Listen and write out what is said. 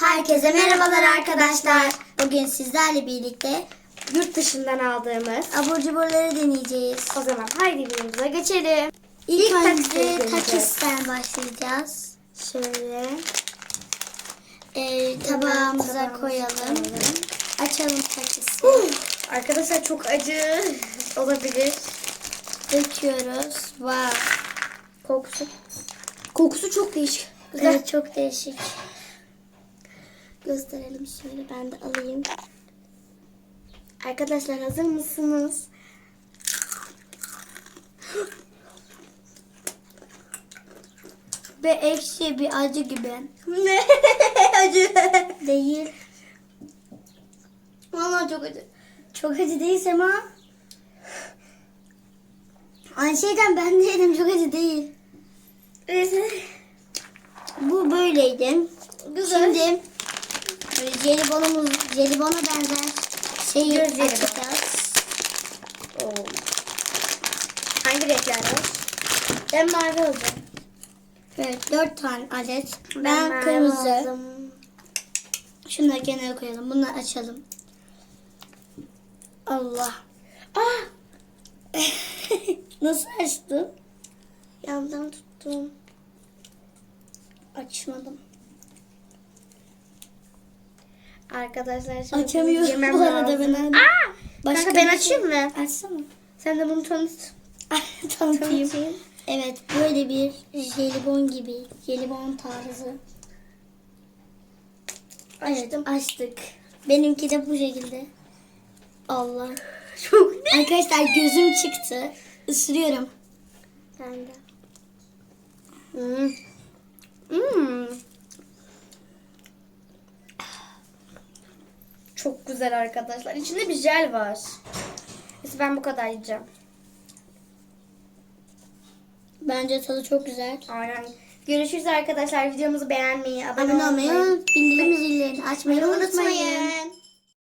Herkese merhabalar arkadaşlar. Bugün sizlerle birlikte Yurt dışından aldığımız. abur cuburları deneyeceğiz. O zaman haydi videomuza geçelim. İlk, İlk önce takisten başlayacağız. Şöyle. Tabağımıza tabağımıza koyalım. koyalım. Açalım takisi. Arkadaşlar çok acı olabilir. Döküyoruz. Wow. Kokusu. Kokusu çok değişik. Güzel. Evet çok değişik. Gösterelim şöyle ben de alayım. Arkadaşlar hazır mısınız? Ve ekşi bir acı gibi. Ne? acı. Değil. Vallahi çok acı. Çok acı değil Sema. Aynı şeyden ben de yedim çok acı değil. Bu böyleydi. Güzel. Şimdi jelibonumuz, jelibona benzer şeyi Göz açacağız. Oo. Hangi renkler var? Ben mavi alacağım. Evet dört tane adet. Ben, Ben kırmızı. aldım. Şunları kenara koyalım. Bunları açalım. Allah. Ah! Nasıl açtın? Yandan tuttum. Açmadım. Arkadaşlar şimdi Açamıyorum bu arada lazım. ben. Aa! Başka Kanka ben açayım şey- mı? Açsana. Sen de bunu tanıt. Tanıtayım. Tanıtayım. Evet böyle bir jelibon gibi. Jelibon tarzı. Evet açtık. Benimki de bu şekilde. Allah. Çok Arkadaşlar gözüm çıktı. Isırıyorum. Ben de. Hmm. Çok güzel arkadaşlar. İçinde bir jel var. Neyse ben bu kadar yiyeceğim. Bence tadı çok güzel. Aynen. Görüşürüz arkadaşlar. Videomuzu beğenmeyi, abone, Abone olmayı, bildirim zillerini açmayı unutmayın. unutmayın.